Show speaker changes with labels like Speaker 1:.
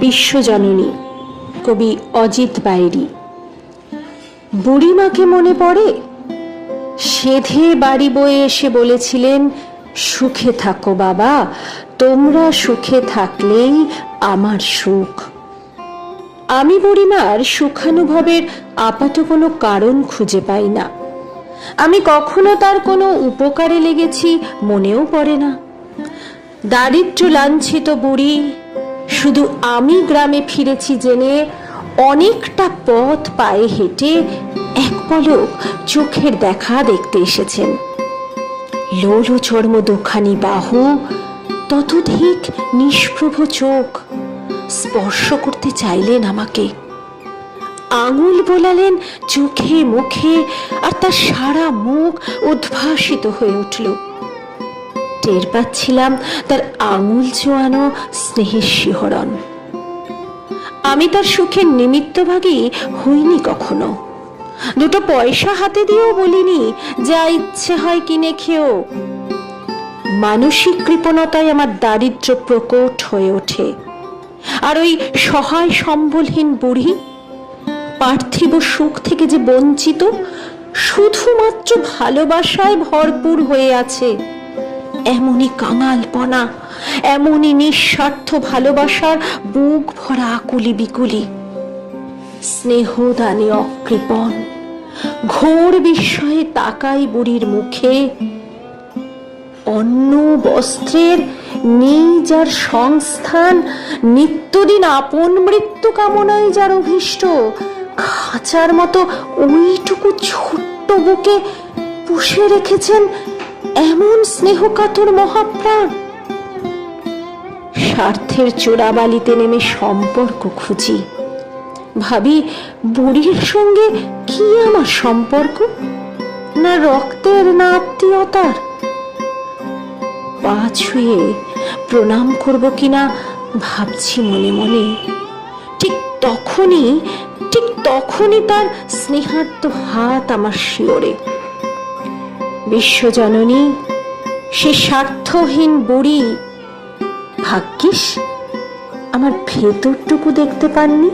Speaker 1: বিশ্বজননী, কবি অজিত বাইরি। বুড়িমাকে মনে পড়ে? সেধে বাড়ি বয়ে এসে বলেছিলেন, সুখে থাকো বাবা, তোমরা সুখে থাকলেই আমার সুখ। আমি বুড়িমার সুখানুভবের আপাত কোনো কারণ খুঁজে পাই না। আমি কখনো তার কোনো উপকারে লেগেছি মনেও পড়ে না। দারিদ্র লাঞ্ছিত বুড়ি শুধু আমি গ্রামে ফিরেছি জেনে অনেকটা পথ পায়ে হেঁটে এক পলক চোখের দেখা দেখতে এসেছেন। লোল চর্ম দুখানি বাহু, ততধিক নিষ্প্রভ চোখ স্পর্শ করতে চাইলেন আমাকে। আঙুল বোলালেন চোখে মুখে, আর তার সারা মুখ উদ্ভাসিত হয়ে উঠল। টের পাচ্ছিলাম তার আঙুল চোয়ানো স্নেহের শিহরণ। আমি তার সুখের নিমিত্তভাগী হইনি কখনো। দুটো পয়সা হাতে দিয়েও বলিনি, যা ইচ্ছে হয় কিনে খেও। মানসিক কৃপণতায় আমার দারিদ্র প্রকট হয়ে ওঠে। আর ওই সহায় সম্বলহীন বুড়ি, পার্থিব সুখ থেকে যে বঞ্চিত, শুধুমাত্র ভালোবাসায় ভরপুর হয়ে আছে। এমনই কাঙালপনা এমনই নিঃস্বার্থ ভালোবাসার বুক ভরা আকুলি বিকুলি। স্নেহদানে অকৃপণ, ঘোর বিস্ময়ে তাকাই বুড়ির মুখে। অন্ন বস্ত্রের নেই যার সংস্থান, নিত্যদিন আপন মৃত্যু কামনায় যার অভীষ্ট, খাঁচার মতো ওইটুকু ছোট্ট বুকে পুষে রেখেছেন এমন স্নেহকাতর মহাপ্রাণ। স্বার্থের চোরাবালিতে নেমে সম্পর্ক খুঁজি। ভাবি, বুড়ির সঙ্গে কি আমার সম্পর্ক? না রক্তের, না আত্মীয়তার? পা ছুঁয়ে প্রণাম করব কিনা ভাবছি মনে মনে। ঠিক তখনই ঠিক তখনই তার স্নেহার্ত হাত আমার শিওরে। বিশ্বজননী সে স্বার্থহীন বুড়ি। ভাগ্যিস আমার ভেতরটুকু দেখতে পাননি।